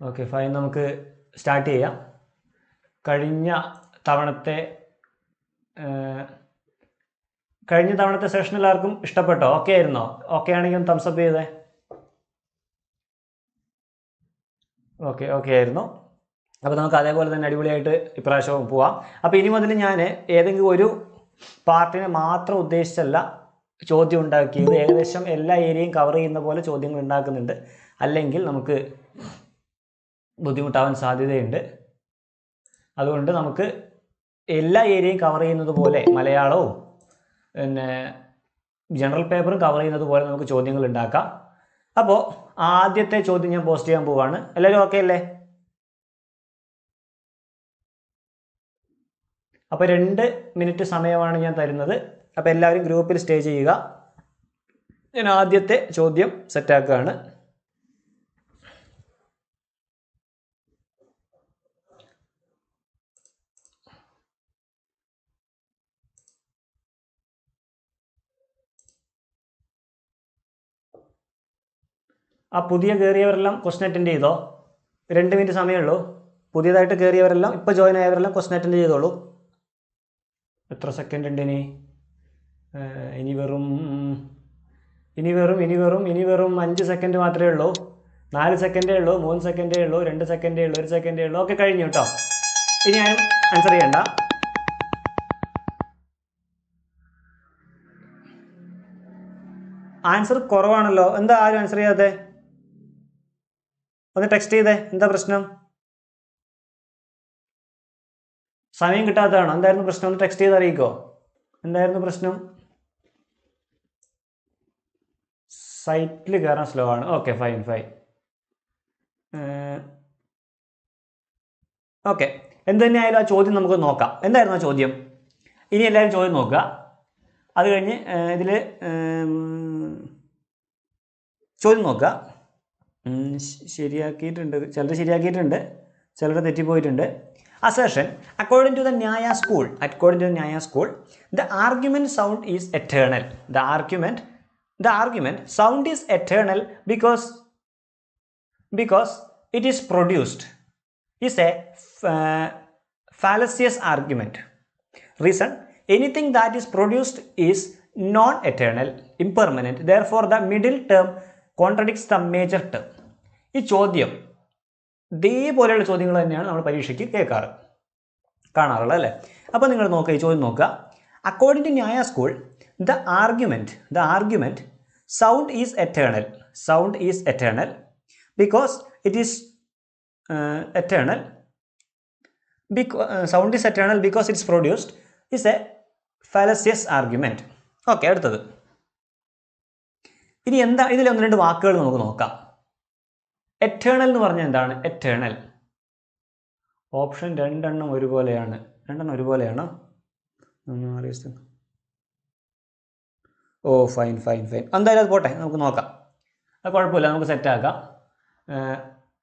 Okay fine നമുക്ക് start ചെയ്യാം. കഴിഞ്ഞ തവണത്തെ കഴിഞ്ഞ തവണത്തെ സെഷൻ എല്ലാവർക്കും ഇഷ്ടപ്പെട്ടോ? ഓക്കെ ആയിരുന്നോ? ഓക്കെ ആണെങ്കിൽ ഒന്ന് തംസപ്പ് ചെയ്തേ. ഓക്കെ ഓക്കെ ആയിരുന്നു. അപ്പോൾ നമുക്ക് അതേപോലെ തന്നെ അടിപൊളിയായിട്ട് ഇപ്രാവശ്യം പോവാം. അപ്പോൾ ഇനി മുതൽ ഞാൻ ഏതെങ്കിലും ഒരു പാർട്ടിനെ മാത്രം ഉദ്ദേശിച്ചല്ല ചോദ്യം ഉണ്ടാക്കിയത്. ഏകദേശം എല്ലാ ഏരിയയും കവർ ചെയ്യുന്ന പോലെ ചോദ്യങ്ങൾ ഉണ്ടാക്കുന്നുണ്ട്. അല്ലെങ്കിൽ നമുക്ക് ബുദ്ധിമുട്ടാവാൻ സാധ്യതയുണ്ട്. അതുകൊണ്ട് നമുക്ക് എല്ലാ ഏരിയയും കവർ ചെയ്യുന്നത് പോലെ മലയാളവും പിന്നെ ജനറൽ പേപ്പറും കവർ ചെയ്യുന്നത് പോലെ നമുക്ക് ചോദ്യങ്ങൾ ഉണ്ടാക്കാം. അപ്പോൾ ആദ്യത്തെ ചോദ്യം ഞാൻ പോസ്റ്റ് ചെയ്യാൻ പോവാണ്. എല്ലാവരും ഓക്കെ അല്ലേ? അപ്പോൾ രണ്ട് മിനിറ്റ് സമയമാണ് ഞാൻ തരുന്നത്. അപ്പോൾ എല്ലാവരും ഗ്രൂപ്പിൽ സ്റ്റേ ചെയ്യുക. ഞാൻ ആദ്യത്തെ ചോദ്യം സെറ്റാക്കുകയാണ് ആ പുതിയ കയറിയവരെല്ലാം ക്വസ്റ്റൻ അറ്റൻഡ് ചെയ്തോ? രണ്ട് മിനിറ്റ് സമയമുള്ളൂ പുതിയതായിട്ട് കയറിയവരെല്ലാം ഇപ്പോൾ ജോയിൻ ആയവരെല്ലാം ക്വസ്റ്റൻ അറ്റൻഡ് ചെയ്തോളൂ. എത്ര സെക്കൻഡ് ഉണ്ട് ഇനി? ഇനി വെറും ഇനി വെറും ഇനി വെറും ഇനി വെറും അഞ്ച് സെക്കൻഡ് മാത്രമേ ഉള്ളൂ. നാല് സെക്കൻഡേ ഉള്ളൂ മൂന്ന് സെക്കൻഡേ ഉള്ളൂ രണ്ട് സെക്കൻഡേ ഉള്ളൂ ഒരു സെക്കൻഡേ ഉള്ളൂ ഒക്കെ കഴിഞ്ഞു കേട്ടോ. ഇനി ഞാൻ ആൻസർ ചെയ്യണ്ട. ആൻസർ കുറവാണല്ലോ. എന്താ ആരും ആൻസർ ചെയ്യാതെ ഒന്ന് ടെക്സ്റ്റ് ചെയ്തേ. എന്താ പ്രശ്നം? സമയം കിട്ടാത്തതാണോ? എന്തായിരുന്നു പ്രശ്നം? ഒന്ന് ടെക്സ്റ്റ് ചെയ്ത് അറിയിക്കോ. എന്തായിരുന്നു പ്രശ്നം? സൈറ്റിൽ കയറാൻ സ്ലോ ആണ്. ഓക്കെ ഫൈൻ ഫൈൻ ഓക്കെ എന്ത് തന്നെയായാലും ആ ചോദ്യം നമുക്ക് നോക്കാം. എന്തായിരുന്നു ആ ചോദ്യം? ഇനി എല്ലാവരും ചോദ്യം നോക്കുക. അത് കഴിഞ്ഞ് ഇതിൽ ചോദ്യം നോക്കുക. ശരിയാക്കിയിട്ടുണ്ട്. ചിലർ ശരിയാക്കിയിട്ടുണ്ട് ചിലർ തെറ്റിപ്പോയിട്ടുണ്ട്. Assertion according to the Nyaya school according to the Nyaya school the argument sound is eternal the argument the argument sound is eternal because because it is produced is a fallacious argument reason anything that is produced is non eternal impermanent therefore the middle term contradicts the major term ഈ ചോദ്യം ഇതേപോലെയുള്ള ചോദ്യങ്ങൾ തന്നെയാണ് നമ്മൾ പരീക്ഷയ്ക്ക് കേൾക്കാറ് കാണാറുള്ളത് അല്ലേ? അപ്പോൾ നിങ്ങൾ നോക്കുക ഈ ചോദ്യം നോക്കുക. According to Nyaya school the argument the argument sound is eternal sound is eternal because it is eternal because sound is eternal because it's produced is a is argument okay അടുത്തത്. ഇനി എന്താ ഇതിൽ ഒന്ന് രണ്ട് വാക്കുകൾ നമുക്ക് നോക്കാം. എറ്റേണൽ എന്ന് പറഞ്ഞാൽ എന്താണ്? എറ്റേണൽ ഓപ്ഷൻ രണ്ടെണ്ണം ഒരുപോലെയാണ്. രണ്ടെണ്ണം ഒരുപോലെയാണ്? ഓ ഫൈൻ ഫൈൻ ഫൈൻ എന്തായാലും അത് പോട്ടെ നമുക്ക് നോക്കാം. അത് കുഴപ്പമില്ല നമുക്ക് സെറ്റ് സെറ്റാക്കാം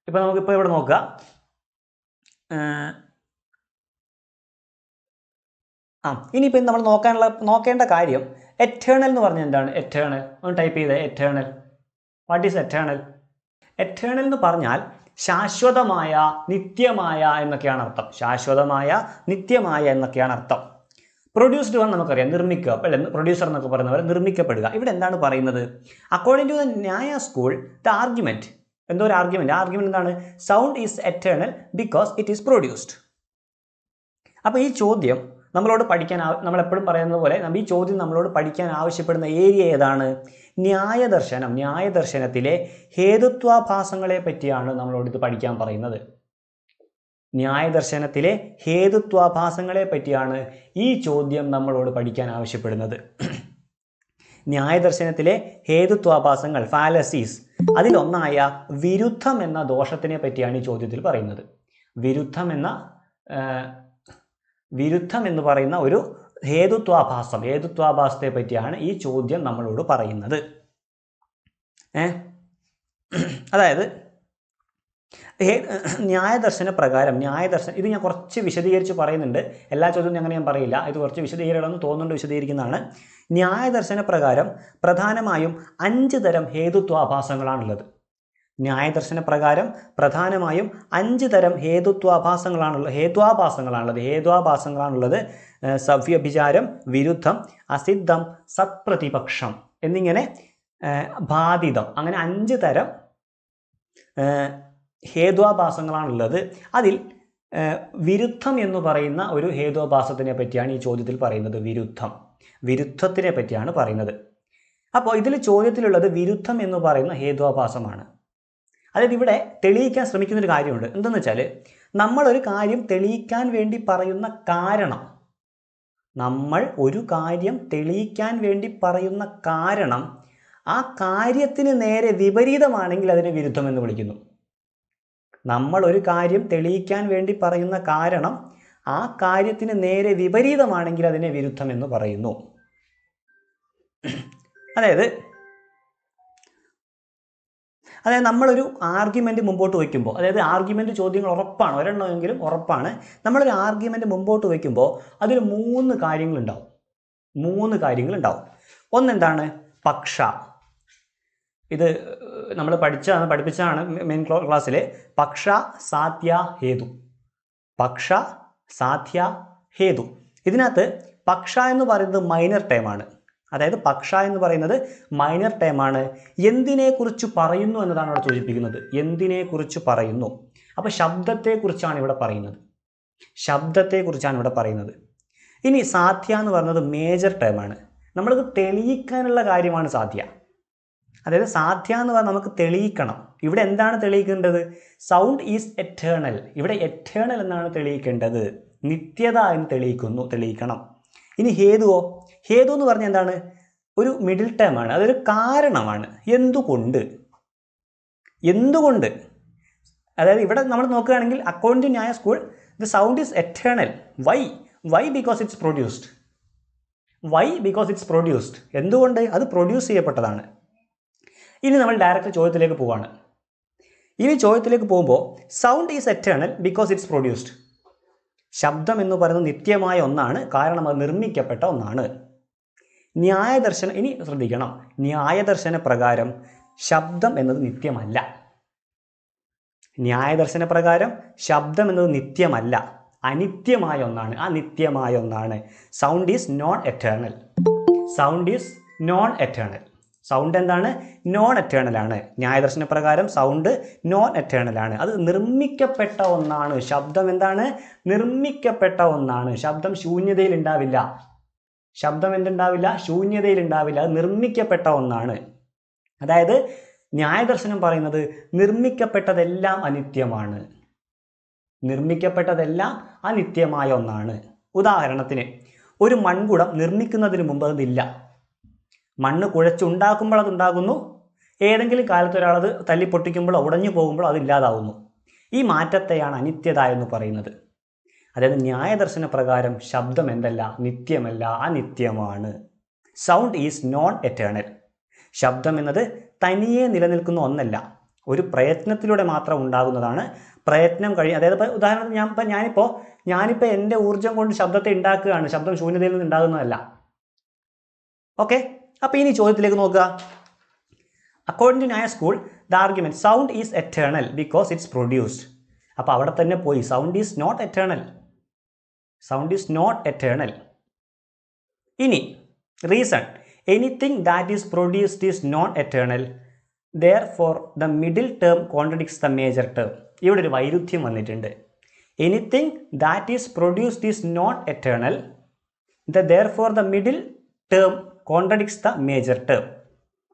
ഇപ്പം നമുക്കിപ്പോൾ ഇവിടെ നോക്കുക. ഏഹ് ആ ഇനിയിപ്പോൾ നമ്മൾ നോക്കാനുള്ള നോക്കേണ്ട കാര്യം എറ്റേണൽ എന്ന് പറഞ്ഞാൽ എന്താണ്? എറ്റേണൽ ഒന്ന് ടൈപ്പ് ചെയ്തേ eternal what is eternal eternal എന്ന് പറഞ്ഞാൽ ശാശ്വതമായ നിത്യമായ എന്നൊക്കെയാണ് അർത്ഥം. ശാശ്വതമായ നിത്യമായ എന്നൊക്കെയാണ് അർത്ഥം. പ്രൊഡ്യൂസ്ഡ് വൺ നമുക്കറിയാം. നിർമ്മിക്കുക. അല്ലെ? പ്രൊഡ്യൂസർ എന്നൊക്കെ പറയുന്ന പോലെ നിർമ്മിക്കപ്പെടുക. ഇവിടെ എന്താണ് പറയുന്നത്? According to the Nyaya school the argument എന്തോ ഒരു ആർഗ്യുമെന്റ് ആർഗ്യുമെന്റ് എന്താണ്? Sound is eternal because it is produced അപ്പോൾ ഈ ചോദ്യം നമ്മളോട് പഠിക്കാൻ നമ്മളെപ്പോഴും പറയുന്നത് പോലെ ഈ ചോദ്യം നമ്മളോട് പഠിക്കാൻ ആവശ്യപ്പെടുന്ന ഏരിയ ഏതാണ്? ന്യായദർശനം ന്യായദർശനത്തിലെ ഹേതുത്വാഭാസങ്ങളെ പറ്റിയാണ് നമ്മളോട് ഇത് പഠിക്കാൻ പറയുന്നത്. ന്യായദർശനത്തിലെ ഹേതുത്വാഭാസങ്ങളെ പറ്റിയാണ് ഈ ചോദ്യം നമ്മളോട് പഠിക്കാൻ ആവശ്യപ്പെടുന്നത്. ന്യായദർശനത്തിലെ ഹേതുത്വാഭാസങ്ങൾ ഫാലസീസ് അതിലൊന്നായ വിരുദ്ധം എന്ന ദോഷത്തിനെ പറ്റിയാണ് ഈ ചോദ്യത്തിൽ പറയുന്നത്. വിരുദ്ധം എന്ന വിരുദ്ധം എന്ന് പറയുന്ന ഒരു ഹേതുത്വാഭാസം ഹേതുത്വാഭാസത്തെ പറ്റിയാണ് ഈ ചോദ്യം നമ്മളോട് പറയുന്നത്. ഏ? അതായത് ന്യായ ന്യായദർശന പ്രകാരം ന്യായദർശനം ഇത് ഞാൻ കുറച്ച് വിശദീകരിച്ച് പറയുന്നുണ്ട്. എല്ലാ ചോദ്യവും അങ്ങനെ ഞാൻ പറയില്ല. ഇത് കുറച്ച് വിശദീകരണമെന്ന് തോന്നുന്നുണ്ട് വിശദീകരിക്കുന്നതാണ്. ന്യായദർശന പ്രകാരം പ്രധാനമായും അഞ്ച് തരം ഹേതുത്വാഭാസങ്ങളാണുള്ളത്. ന്യായദർശന പ്രകാരം പ്രധാനമായും അഞ്ച് തരം ഹേതുത്വാഭാസങ്ങളാണുള്ളത് ഹേത്വാഭാസങ്ങളാണുള്ളത്. ഹേത്വാഭാസങ്ങളാണുള്ളത് സവ്യഭിചാരം വിരുദ്ധം അസിദ്ധം സത്പ്രതിപക്ഷം എന്നിങ്ങനെ ബാധിതം. അങ്ങനെ അഞ്ച് തരം ഹേത്വാഭാസങ്ങളാണുള്ളത്. അതിൽ വിരുദ്ധം എന്ന് പറയുന്ന ഒരു ഹേത്വാഭാസത്തിനെ പറ്റിയാണ് ഈ ചോദ്യത്തിൽ പറയുന്നത്. വിരുദ്ധം. വിരുദ്ധത്തിനെ പറ്റിയാണ് പറയുന്നത്. അപ്പോൾ ഇതിൽ ചോദ്യത്തിലുള്ളത് വിരുദ്ധം എന്ന് പറയുന്ന ഹേത്വാഭാസമാണ്. അതായത് ഇവിടെ തെളിയിക്കാൻ ശ്രമിക്കുന്ന ഒരു കാര്യമുണ്ട്. എന്തെന്ന് വെച്ചാൽ നമ്മളൊരു കാര്യം തെളിയിക്കാൻ വേണ്ടി പറയുന്ന കാരണം നമ്മൾ ഒരു കാര്യം തെളിയിക്കാൻ വേണ്ടി പറയുന്ന കാരണം ആ കാര്യത്തിന് നേരെ വിപരീതമാണെങ്കിൽ അതിനെ വിരുദ്ധം എന്ന് വിളിക്കുന്നു. നമ്മൾ ഒരു കാര്യം തെളിയിക്കാൻ വേണ്ടി പറയുന്ന കാരണം ആ കാര്യത്തിന് നേരെ വിപരീതമാണെങ്കിൽ അതിനെ വിരുദ്ധം എന്ന് പറയുന്നു. അതായത് അതായത് നമ്മളൊരു ആർഗ്യുമെന്റ് മുമ്പോട്ട് വയ്ക്കുമ്പോൾ അതായത് ആർഗ്യുമെന്റ് ചോദ്യങ്ങൾ ഉറപ്പാണ് ഒരെണ്ണമെങ്കിലും ഉറപ്പാണ്. നമ്മളൊരു ആർഗ്യുമെന്റ് മുമ്പോട്ട് വയ്ക്കുമ്പോൾ അതിൽ മൂന്ന് കാര്യങ്ങളുണ്ടാവും. മൂന്ന് കാര്യങ്ങളുണ്ടാവും. ഒന്നെന്താണ്? പക്ഷ. ഇത് നമ്മൾ പഠിച്ചാണ് പഠിപ്പിച്ചതാണ് മെയിൻ ക്ലാസ്സിൽ പക്ഷ സാധ്യ ഹേതു. പക്ഷ സാധ്യ ഹേതു. ഇതിനകത്ത് പക്ഷ എന്ന് പറയുന്നത് മൈനർ ടേമാണ് അതായത് പക്ഷ എന്ന് പറയുന്നത് മൈനർ ടേമാണ് എന്തിനെക്കുറിച്ച് പറയുന്നു എന്നതാണ് ഇവിടെ സൂചിപ്പിക്കുന്നത്. എന്തിനെക്കുറിച്ച് പറയുന്നു? അപ്പോൾ ശബ്ദത്തെക്കുറിച്ചാണ് ഇവിടെ പറയുന്നത്. ശബ്ദത്തെക്കുറിച്ചാണ് ഇവിടെ പറയുന്നത്. ഇനി സാധ്യ എന്ന് പറയുന്നത് മേജർ ടേമാണ് നമ്മളിത് തെളിയിക്കാനുള്ള കാര്യമാണ് സാധ്യ. അതായത് സാധ്യ എന്ന് പറഞ്ഞാൽ നമുക്ക് തെളിയിക്കണം. ഇവിടെ എന്താണ് തെളിയിക്കേണ്ടത്? സൗണ്ട് ഈസ് എറ്റേണൽ ഇവിടെ എറ്റേണൽ എന്നാണ് തെളിയിക്കേണ്ടത്. നിത്യത എന്ന് തെളിയിക്കുന്നു തെളിയിക്കണം. ഇനി ഹേതുവോ? ഹേതു എന്ന് പറഞ്ഞാൽ എന്താണ്? ഒരു മിഡിൽ ടേം ആണ്. അതൊരു കാരണമാണ്. എന്തുകൊണ്ട്? എന്തുകൊണ്ട്? അതായത് ഇവിടെ നമ്മൾ നോക്കുകയാണെങ്കിൽ according to Nyaya school the sound is eternal why why because it's produced why because it's produced എന്തുകൊണ്ട്? അത് പ്രൊഡ്യൂസ് ചെയ്യപ്പെട്ടതാണ്. ഇനി നമ്മൾ ഡയറക്റ്റ് ചോദ്യത്തിലേക്ക് പോവാണ്. ഇനി ചോദ്യത്തിലേക്ക് പോകുമ്പോൾ sound is eternal because it's produced ശബ്ദം എന്ന് പറയുന്നത് നിത്യമായ ഒന്നാണ്. കാരണം അത് നിർമ്മിക്കപ്പെട്ട ഒന്നാണ്. ന്യായദർശനം ഇനി ശ്രദ്ധിക്കണം. ന്യായദർശന പ്രകാരം ശബ്ദം എന്നത് നിത്യമല്ല. ന്യായദർശന പ്രകാരം ശബ്ദം എന്നത് നിത്യമല്ല. അനിത്യമായ ഒന്നാണ്. അനിത്യമായ ഒന്നാണ്. Sound is non eternal sound is non eternal sound എന്താണ്? നോൺ എറ്റേണൽ ആണ്. ന്യായദർശന പ്രകാരം സൗണ്ട് നോൺ എറ്റേണൽ ആണ്. അത് നിർമ്മിക്കപ്പെട്ട ഒന്നാണ്. ശബ്ദം എന്താണ്? നിർമ്മിക്കപ്പെട്ട ഒന്നാണ്. ശബ്ദം ശൂന്യതയിൽ ഉണ്ടാവില്ല. ശബ്ദം എന്തുണ്ടാവില്ല? ശൂന്യതയിൽ ഉണ്ടാവില്ല. അത് നിർമ്മിക്കപ്പെട്ട ഒന്നാണ്. അതായത് ന്യായദർശനം പറയുന്നത് നിർമ്മിക്കപ്പെട്ടതെല്ലാം അനിത്യമാണ്. നിർമ്മിക്കപ്പെട്ടതെല്ലാം അനിത്യമായ ഒന്നാണ്. ഉദാഹരണത്തിന് ഒരു മൺകുടം നിർമ്മിക്കുന്നതിന് മുമ്പ് അതില്ല. മണ്ണ് കുഴച്ചുണ്ടാക്കുമ്പോൾ അതുണ്ടാകുന്നു. ഏതെങ്കിലും കാലത്ത് ഒരാളത് തല്ലി പൊട്ടിക്കുമ്പോൾ ഉടഞ്ഞു പോകുമ്പോൾ അതില്ലാതാവുന്നു ഈ മാറ്റത്തെയാണ് അനിത്യത എന്ന് പറയുന്നത്. അതായത് ന്യായദർശന പ്രകാരം ശബ്ദം എന്തല്ല നിത്യമല്ല അനിത്യമാണ്. സൗണ്ട് ഈസ് നോൺ എറ്റേണൽ ശബ്ദം എന്നത് തനിയെ നിലനിൽക്കുന്ന ഒന്നല്ല. ഒരു പ്രയത്നത്തിലൂടെ മാത്രം ഉണ്ടാകുന്നതാണ്. പ്രയത്നം കഴിയും അതായത് ഇപ്പോൾ ഉദാഹരണത്തിന് ഞാൻ ഇപ്പം ഞാനിപ്പോൾ ഞാനിപ്പോൾ എന്റെ ഊർജം കൊണ്ട് ശബ്ദത്തെ ഉണ്ടാക്കുകയാണ്. ശബ്ദം ശൂന്യതയിൽ നിന്ന് ഉണ്ടാകുന്നതല്ല. ഓക്കെ അപ്പോൾ ഇനി ചോദ്യത്തിലേക്ക് നോക്കുക. According to Nyaya school the argument sound is eternal because it's produced അപ്പോൾ അവിടെ തന്നെ പോയി. Sound is not eternal sound is not eternal ഇനി reason anything that is produced is not eternal therefore the middle term contradicts the major term ഇവിടെ ഒരു വൈരുദ്ധ്യം വന്നിട്ടുണ്ട്. Anything that is produced is not eternal therefore the middle term contradicts the major term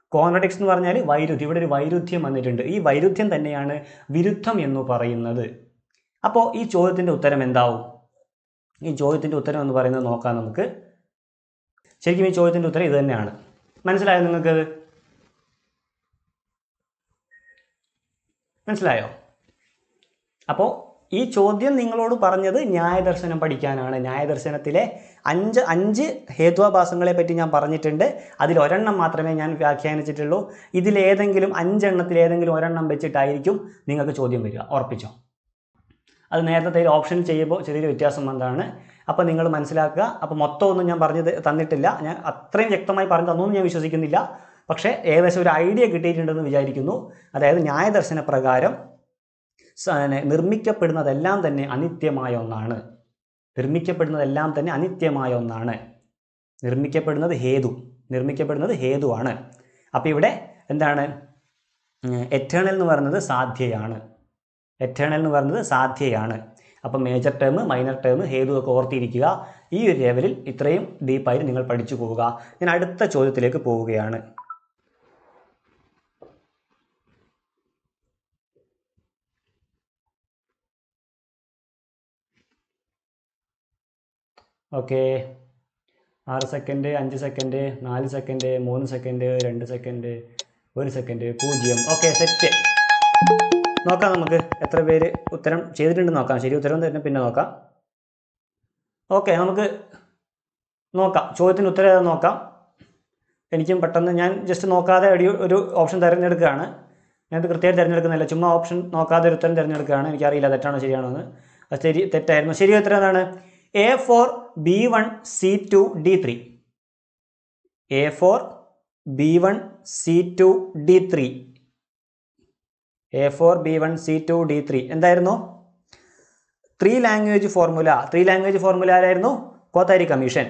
contradicts എന്ന് പറഞ്ഞാൽ വൈരുദ്ധ്യം. ഇവിടെ ഒരു വൈരുദ്ധ്യം വന്നിട്ടുണ്ട്. ഈ വൈരുദ്ധ്യം തന്നെയാണ് വിരുദ്ധം എന്ന് പറയുന്നത്. അപ്പോൾ ഈ ചോദ്യത്തിന്റെ ഉത്തരം എന്താവും? ഈ ചോദ്യത്തിന്റെ ഉത്തരം എന്ന് പറയുന്നത് നോക്കാം നമുക്ക്. ശരിക്കും ഈ ചോദ്യത്തിന്റെ ഉത്തരം ഇത് തന്നെയാണ്. മനസ്സിലായോ നിങ്ങൾക്ക്? മനസ്സിലായോ? അപ്പോൾ ഈ ചോദ്യം നിങ്ങളോട് പറഞ്ഞത് ന്യായദർശനം പഠിക്കാനാണ്. ന്യായദർശനത്തിലെ അഞ്ച് അഞ്ച് ഹേത്വാഭാസങ്ങളെ പറ്റി ഞാൻ പറഞ്ഞിട്ടുണ്ട്. അതിൽ ഒരെണ്ണം മാത്രമേ ഞാൻ വ്യാഖ്യാനിച്ചിട്ടുള്ളൂ. ഇതിലേതെങ്കിലും അഞ്ചെണ്ണത്തിൽ ഏതെങ്കിലും ഒരെണ്ണം വെച്ചിട്ടായിരിക്കും നിങ്ങൾക്ക് ചോദ്യം വരിക. ഉറപ്പിച്ചോ? അത് നേരത്തെ ഓപ്ഷൻ ചെയ്യുമ്പോൾ ചെറിയൊരു വ്യത്യാസം വന്നതാണ്. അപ്പോൾ നിങ്ങൾ മനസ്സിലാക്കുക. അപ്പോൾ മൊത്തമൊന്നും ഞാൻ പറഞ്ഞു തന്നിട്ടില്ല. ഞാൻ അത്രയും വ്യക്തമായി പറഞ്ഞു തന്നു എന്ന് ഞാൻ വിശ്വസിക്കുന്നില്ല. പക്ഷേ ഏകദേശം ഒരു ഐഡിയ കിട്ടിയിട്ടുണ്ടെന്ന് വിചാരിക്കുന്നു. അതായത് ന്യായദർശന പ്രകാരം നിർമ്മിക്കപ്പെടുന്നതെല്ലാം തന്നെ അനിത്യമായ ഒന്നാണ്. നിർമ്മിക്കപ്പെടുന്നതെല്ലാം തന്നെ അനിത്യമായ ഒന്നാണ്. നിർമ്മിക്കപ്പെടുന്നത് ഹേതു. നിർമ്മിക്കപ്പെടുന്നത് ഹേതുവാണ്. അപ്പോൾ ഇവിടെ എന്താണ്? എറ്റേണൽ എന്ന് പറയുന്നത് സാധ്യയാണ്. എറ്റേണൽ എന്ന് പറയുന്നത് സാധ്യയാണ്. അപ്പോൾ മേജർ ടേം മൈനർ ടേം ഹേതു ഒക്കെ ഓർത്തിരിക്കുക. ഈ ഒരു ലെവലിൽ ഇത്രയും ഡീപ്പായിട്ട് നിങ്ങൾ പഠിച്ചു പോവുക. ഞാൻ അടുത്ത ചോദ്യത്തിലേക്ക് പോവുകയാണ്. ഓക്കെ. ആറ് സെക്കൻഡ് അഞ്ച് സെക്കൻഡ് നാല് സെക്കൻഡ് മൂന്ന് സെക്കൻഡ് രണ്ട് സെക്കൻഡ് ഒരു സെക്കൻഡ് പൂജ്യം. ഓക്കെ സെറ്റ് നോക്കാം നമുക്ക് എത്ര പേര് ഉത്തരം ചെയ്തിട്ടുണ്ട് നോക്കാം. ശരി ഉത്തരം തന്നെ പിന്നെ നോക്കാം. ഓക്കെ നമുക്ക് നോക്കാം. ചോദ്യത്തിന് ഉത്തരം ഏതാ നോക്കാം. എനിക്കും പെട്ടെന്ന് ഞാൻ ജസ്റ്റ് നോക്കാതെ ഒരു ഓപ്ഷൻ തിരഞ്ഞെടുക്കുകയാണ്. ഞാനത് കൃത്യമായിട്ട് തിരഞ്ഞെടുക്കുന്നില്ല. ചുമ്മാ ഓപ്ഷൻ നോക്കാതെ ഒരു ഉത്തരം തിരഞ്ഞെടുക്കുകയാണ്. എനിക്കറിയില്ല തെറ്റാണോ ശരിയാണോ എന്ന് അത് ശരി തെറ്റായിരുന്നു. ശരി ഉത്തരം എന്താണ്? A four B one C two D three A four B one C two D three A four B one C two D three എന്തായിരുന്നു? Three language formula three language formula ആരായിരുന്നു? Kothari commission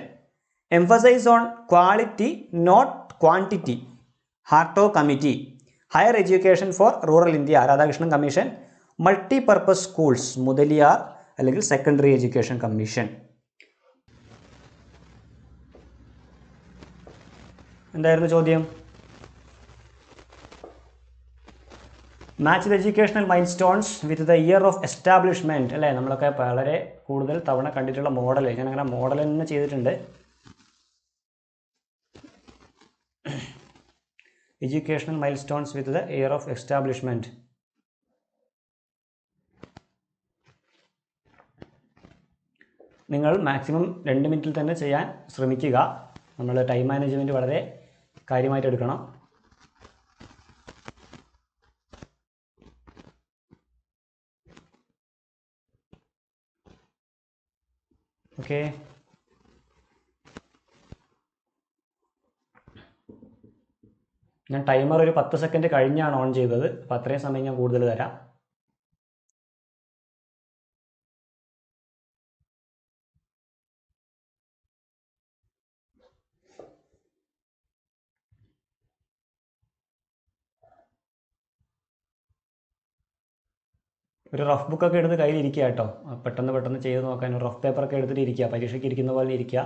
emphasise on quality not quantity Hartog committee higher education for rural India Radhakrishnan commission multi purpose schools Mudaliar അല്ലെങ്കിൽ secondary education commission എന്തായിരുന്നു ചോദ്യം? Match the educational milestones with the year of establishment അല്ലേ? നമ്മളൊക്കെ വളരെ കൂടുതൽ തവണ കണ്ടിട്ടുള്ള model ഞാൻ അങ്ങനെ മോഡൽ തന്നെ ചെയ്തിട്ടുണ്ട്. Educational milestones with the year of establishment നിങ്ങൾ മാക്സിമം രണ്ട് മിനിറ്റിൽ തന്നെ ചെയ്യാൻ ശ്രമിക്കുക. നമ്മൾ ടൈം മാനേജ്മെന്റ് വളരെ കാര്യമായിട്ട് എടുക്കണം. ഓക്കെ ഞാൻ ടൈമർ ഒരു പത്ത് സെക്കൻഡ് കഴിഞ്ഞാണ് ഓൺ ചെയ്തത്. അപ്പോൾ അത്രയും സമയം ഞാൻ കൂടുതൽ തരാം. ഒരു റഫ് ബുക്കൊക്കെ എടുത്ത് കയ്യിലിരിക്കുക കേട്ടോ. പെട്ടെന്ന് പെട്ടെന്ന് ചെയ്ത് നോക്കാൻ റഫ് പേപ്പറൊക്കെ എടുത്തിട്ട് ഇരിക്കുക പരീക്ഷയ്ക്ക് ഇരിക്കുന്ന പോലെ ഇരിക്കുക.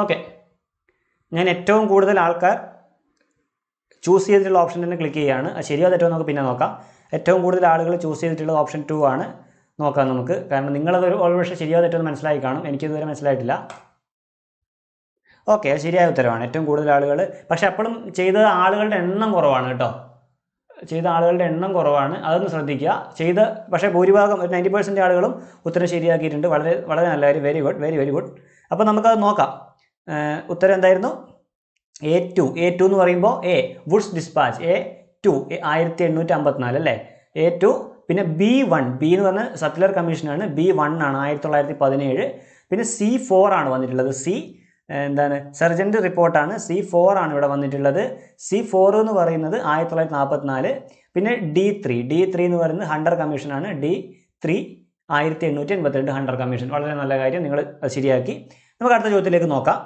ഓക്കെ ഞാൻ ഏറ്റവും കൂടുതൽ ആൾക്കാർ ചൂസ് ചെയ്തിട്ടുള്ള ഓപ്ഷൻ തന്നെ ക്ലിക്ക് ചെയ്യുകയാണ് ശരിയോ തെറ്റോ നമുക്ക് പിന്നെ നോക്കാം. ഏറ്റവും കൂടുതൽ ആളുകൾ ചൂസ് ചെയ്തിട്ടുള്ളത് ഓപ്ഷൻ ടു ആണ്. നോക്കാം നമുക്ക്. കാരണം നിങ്ങളത് ഓൾമോസ്റ്റ് ശരിയോ തെറ്റോ മനസ്സിലായി കാണും. എനിക്കിതുവരെ മനസ്സിലായിട്ടില്ല. ഓക്കെ ശരിയായ ഉത്തരവാണ് ഏറ്റവും കൂടുതൽ ആളുകൾ. പക്ഷെ അപ്പോഴും ചെയ്ത ആളുകളുടെ എണ്ണം കുറവാണ് കേട്ടോ. ചെയ്ത ആളുകളുടെ എണ്ണം കുറവാണ്. അതൊന്ന് ശ്രദ്ധിക്കുക. ചെയ്ത പക്ഷേ ഭൂരിഭാഗം ഒരു നയന്റി പെർസെന്റ് ആളുകളും ഉത്തരം ശരിയാക്കിയിട്ടുണ്ട്. വളരെ വളരെ നല്ല കാര്യം very good very very good അപ്പോൾ നമുക്കത് നോക്കാം. ഉത്തരം എന്തായിരുന്നു? എ ടു എ ടു എന്ന് പറയുമ്പോൾ A Woods despatch A two ആയിരത്തി എണ്ണൂറ്റി അമ്പത്തിനാല് അല്ലേ? എ ടു പിന്നെ ബി വൺ ബി എന്ന് പറഞ്ഞ സത്ലർ കമ്മീഷനാണ് ബി വൺ ആണ് ആയിരത്തി തൊള്ളായിരത്തി പതിനേഴ് പിന്നെ സി ഫോർ ആണ് വന്നിട്ടുള്ളത്. സി എന്താണ്? സർജന്റ് റിപ്പോർട്ടാണ് സി ഫോർ ആണ് ഇവിടെ വന്നിട്ടുള്ളത്. സി ഫോർ എന്ന് പറയുന്നത് ആയിരത്തി തൊള്ളായിരത്തി നാൽപ്പത്തിനാല് പിന്നെ ഡി ത്രീ ഡി ത്രീ എന്ന് പറയുന്നത് ഹണ്ടർ കമ്മീഷനാണ് ഡി ത്രീ ആയിരത്തി എണ്ണൂറ്റി എൺപത്തിരണ്ട് ഹണ്ടർ കമ്മീഷൻ വളരെ നല്ല കാര്യം. നിങ്ങൾ ശരിയാക്കി. നമുക്ക് അടുത്ത ചോദ്യത്തിലേക്ക് നോക്കാം.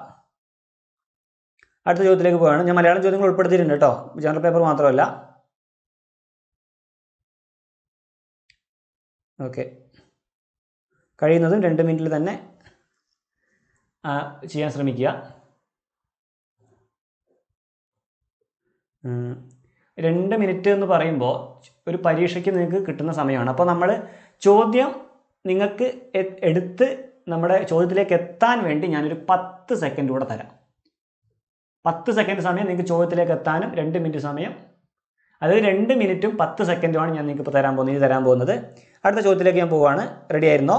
അടുത്ത ചോദ്യത്തിലേക്ക് പോവാണ്. ഞാൻ മലയാളം ചോദ്യങ്ങൾ ഉൾപ്പെടുത്തിയിട്ടുണ്ട് കേട്ടോ ജനറൽ പേപ്പർ മാത്രമല്ല. ഓക്കെ കഴിയുന്നതും രണ്ട് മിനിറ്റിൽ തന്നെ ചെയ്യാൻ ശ്രമിക്കുക. രണ്ട് മിനിറ്റ് എന്ന് പറയുമ്പോൾ ഒരു പരീക്ഷയ്ക്ക് നിങ്ങൾക്ക് കിട്ടുന്ന സമയമാണ്. അപ്പോൾ നമ്മൾ ചോദ്യം നിങ്ങൾക്ക് എടുത്ത് നമ്മുടെ ചോദ്യത്തിലേക്ക് എത്താൻ വേണ്ടി ഞാനൊരു പത്ത് സെക്കൻഡ് കൂടെ തരാം. പത്ത് സെക്കൻഡ് സമയം നിങ്ങൾക്ക് ചോദ്യത്തിലേക്ക് എത്താനും രണ്ട് മിനിറ്റ് സമയം. അതായത് രണ്ട് മിനിറ്റും പത്ത് സെക്കൻഡുമാണ് ഞാൻ നിങ്ങൾക്ക് ഇപ്പോൾ തരാൻ പോകുന്നത്. ഇനി തരാൻ പോകുന്നത് അടുത്ത ചോദ്യത്തിലേക്ക് ഞാൻ പോവുകയാണ് റെഡി ആയിരുന്നോ?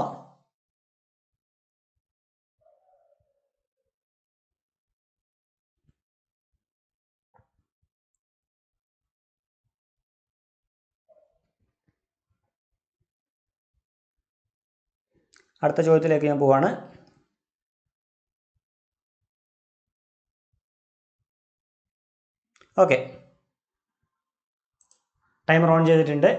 അടുത്ത ചോദ്യത്തിലേക്ക് ഞാൻ പോവാണ്. ഓക്കെ ടൈമർ ഓൺ ചെയ്തിട്ടുണ്ട്.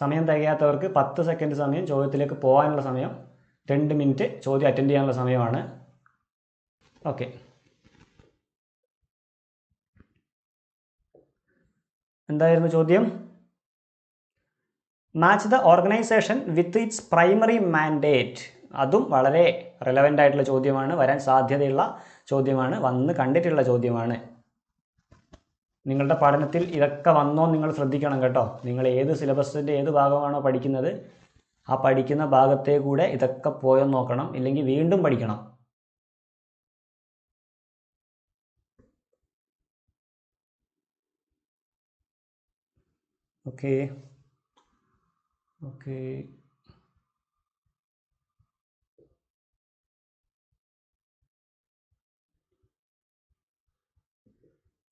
സമയം തികയാത്തവർക്ക് പത്ത് സെക്കൻഡ് സമയം ചോദ്യത്തിലേക്ക് പോകാനുള്ള സമയം. രണ്ട് മിനിറ്റ് ചോദ്യം അറ്റൻഡ് ചെയ്യാനുള്ള സമയമാണ്. ഓക്കെ എന്തായിരുന്നു ചോദ്യം? Match the organisation with its primary mandate അതും വളരെ റെലവന്റ് ആയിട്ടുള്ള ചോദ്യമാണ്. വരാൻ സാധ്യതയുള്ള ചോദ്യമാണ്. വന്ന് കണ്ടിട്ടുള്ള ചോദ്യമാണ്. നിങ്ങളുടെ പഠനത്തിൽ ഇതൊക്കെ വന്നോ നിങ്ങൾ ശ്രദ്ധിക്കണം കേട്ടോ. നിങ്ങൾ ഏത് സിലബസിന്റെ ഏത് ഭാഗമാണോ പഠിക്കുന്നത് ആ പഠിക്കുന്ന ഭാഗത്തെ കൂടെ ഇതൊക്കെ പോയോ നോക്കണം. ഇല്ലെങ്കിൽ വീണ്ടും പഠിക്കണം. ഓക്കേ ഓക്കേ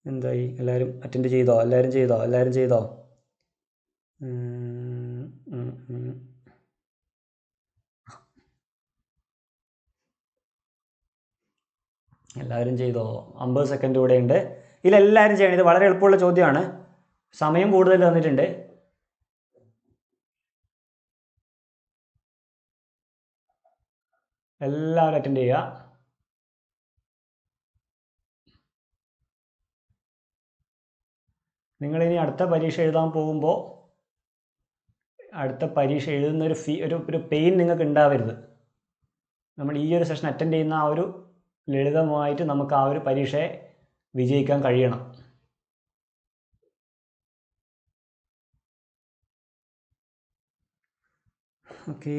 എന്തായി? എല്ലാവരും അറ്റൻഡ് ചെയ്തോ? എല്ലാവരും ചെയ്തോ? എല്ലാവരും ചെയ്തോ. എല്ലാവരും ചെയ്തോ? അമ്പത് സെക്കൻഡ് കൂടെ ഉണ്ട്. ഇതിലെല്ലാവരും ചെയ്യണം. ഇത് വളരെ എളുപ്പമുള്ള ചോദ്യമാണ്. സമയം കൂടുതൽ തന്നിട്ടുണ്ട്. എല്ലാവരും അറ്റൻഡ് ചെയ്യുക. നിങ്ങളിനി അടുത്ത പരീക്ഷ എഴുതാൻ പോകുമ്പോൾ അടുത്ത പരീക്ഷ എഴുതുന്ന ഒരു ഫീ ഒരു ഒരു പെയിൻ നിങ്ങൾക്ക് ഉണ്ടാവരുത്. നമ്മൾ ഈ ഒരു സെഷൻ അറ്റൻഡ് ചെയ്യുന്ന ആ ഒരു ലളിതമായിട്ട് നമുക്ക് ആ ഒരു പരീക്ഷയെ വിജയിക്കാൻ കഴിയണം. ഓക്കേ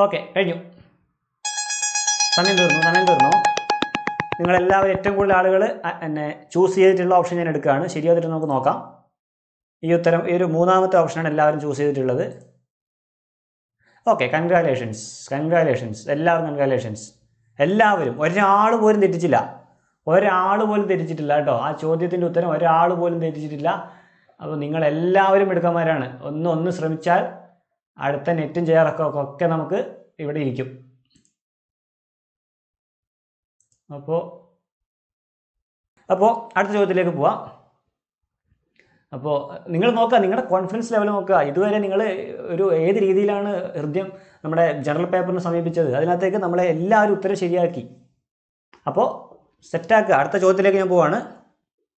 ഓക്കെ കഴിഞ്ഞു. സമയം തീർന്നു സമയം തീർന്നു. നിങ്ങളെല്ലാവരും ഏറ്റവും കൂടുതൽ ആളുകൾ എന്നെ ചൂസ് ചെയ്തിട്ടുള്ള ഓപ്ഷൻ ഞാൻ എടുക്കുകയാണ്. ശരിയായിട്ട് നമുക്ക് നോക്കാം. ഈ ഉത്തരം ഈ ഒരു മൂന്നാമത്തെ ഓപ്ഷനാണ് എല്ലാവരും ചൂസ് ചെയ്തിട്ടുള്ളത്. ഓക്കെ കൺഗ്രാലേഷൻസ് കൺഗ്രാലേഷൻസ് എല്ലാവരും കൺഗ്രാലേഷൻസ് എല്ലാവരും ഒരാൾ പോലും തെറ്റിച്ചില്ല. ഒരാൾ പോലും തെറ്റിച്ചിട്ടില്ല കേട്ടോ. ആ ചോദ്യത്തിന്റെ ഉത്തരം ഒരാൾ പോലും തെറ്റിച്ചിട്ടില്ല. അപ്പോൾ നിങ്ങളെല്ലാവരും മിടുക്കന്മാരാണ്. ഒന്ന് ഒന്ന് ശ്രമിച്ചാൽ അടുത്ത നെറ്റും ചെയറൊക്കെ ഒക്കെ നമുക്ക് ഇവിടെ ഇരിക്കും. അപ്പോൾ അപ്പോൾ അടുത്ത ചോദ്യത്തിലേക്ക് പോവാം. അപ്പോൾ നിങ്ങൾ നോക്കുക നിങ്ങളുടെ കോൺഫിഡൻസ് ലെവൽ നോക്കുക. ഇതുവരെ നിങ്ങൾ ഒരു ഏത് രീതിയിലാണ് ഹൃദ്യം നമ്മുടെ ജനറൽ പേപ്പറിനെ സമീപിച്ചത്? അതിനകത്തേക്ക് നമ്മളെ എല്ലാവരും ഉത്തരം ശരിയാക്കി. അപ്പോൾ സെറ്റാക്കുക അടുത്ത ചോദ്യത്തിലേക്ക് ഞാൻ പോവാണ്.